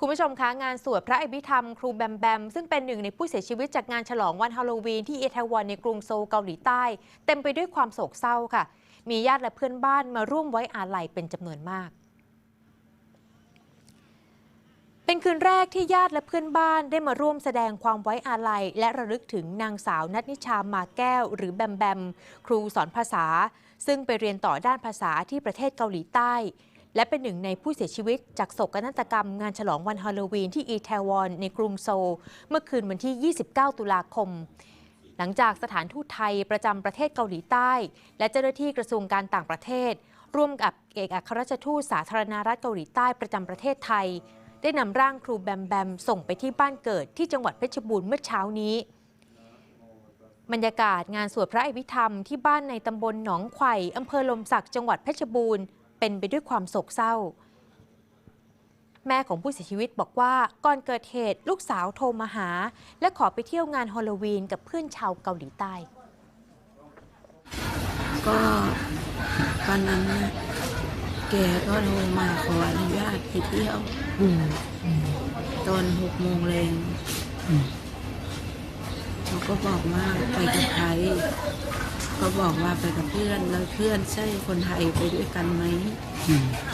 คุณผู้ชมคะงานสวดพระอภิธรรมครูแบมแบม ซึ่งเป็นหนึ่งในผู้เสียชีวิตจากงานฉลองวันฮาโลวีนที่เอทาวอนในกรุงโซลเกาหลีใต้ เต็มไปด้วยความโศกเศร้าค่ะ มีญาติและเพื่อนบ้านมาร่วมไว้อาลัยเป็นจำนวนมาก เป็นคืนแรกที่ญาติและเพื่อนบ้านได้มาร่วมแสดงความไว้อาลัย และระลึกถึงนางสาวนัทนิชามาแก้ว หรือแบมแบม ครูสอนภาษา ซึ่งไปเรียนต่อด้านภาษาที่ประเทศเกาหลีใต้ และเป็นหนึ่งในผู้เสียชีวิต จากโศกนาฏกรรมงานฉลองวันฮาโลวีนที่อีแทวอนในกรุงโซล เมื่อคืนวันที่ 29 ตุลาคม หลังจากสถานทูตไทยประจำประเทศเกาหลีใต้ และเจ้าหน้าที่กระทรวงการต่างประเทศ ร่วมกับเอกอัครราชทูตสาธารณรัฐเกาหลีใต้ประจำประเทศไทย ได้นำร่างครูแบมแบมส่งไปที่บ้านเกิดที่จังหวัดเพชรบูรณ์เมื่อเช้านี้บรรยากาศงานสวดพระอภิธรรมที่บ้านในตำบลหนองไข่อำเภอลมศักดิ์จังหวัดเพชรบูรณ์ เป็นไปด้วยความโศกเศร้า แม่ของผู้เสียชีวิตบอกว่าก่อนเกิดเหตุลูกสาวโทรมาหา และขอไปเที่ยวงานฮอลโลวีนกับเพื่อนชาวเกาหลีใต้ ก็ตอนนั้นนะแกก็โทรมาขออนุญาตไปเที่ยวตอนหกโมงแรงเขาก็บอกว่าไปกับใคร ก็บอกว่าไปกับเพื่อนแล้วเพื่อนใช่คนไทยไปด้วยกันไหม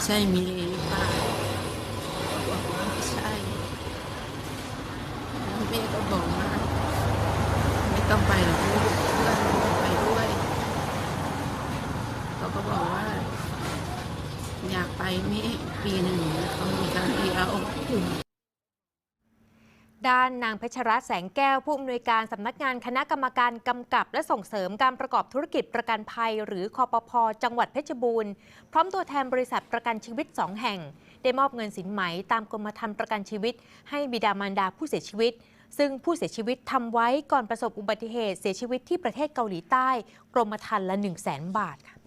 ใช่มีเลหรือเปล่าบอกว่าไม่ใช่แล้วแม่ก็บอกว่าไม่ต้องไปหรอกลูกเพื่อนไปด้วยเขาก็บอกว่า อยากไปเม่ปีหนึ่งเขามีครั้งเดียว ด้านนางเพชรรัตน์แสงแก้วผู้อำนวยการสำนักงานคณะกรรมการกำกับและส่งเสริมการประกอบธุรกิจประกันภัย หรือคอปพจังหวัดเพชรบูรณ์ พร้อมตัวแทนบริษัทประกันชีวิต 2 แห่ง ได้มอบเงินสินไหมตามกรมธรรม์ประกันชีวิต ให้บิดามารดาผู้เสียชีวิต ซึ่งผู้เสียชีวิตทำไว้ก่อนประสบอุบัติเหตุเสียชีวิตที่ประเทศเกาหลีใต้ กรมธรรม์ละ 1 0 0 0 0แบาทค่ะ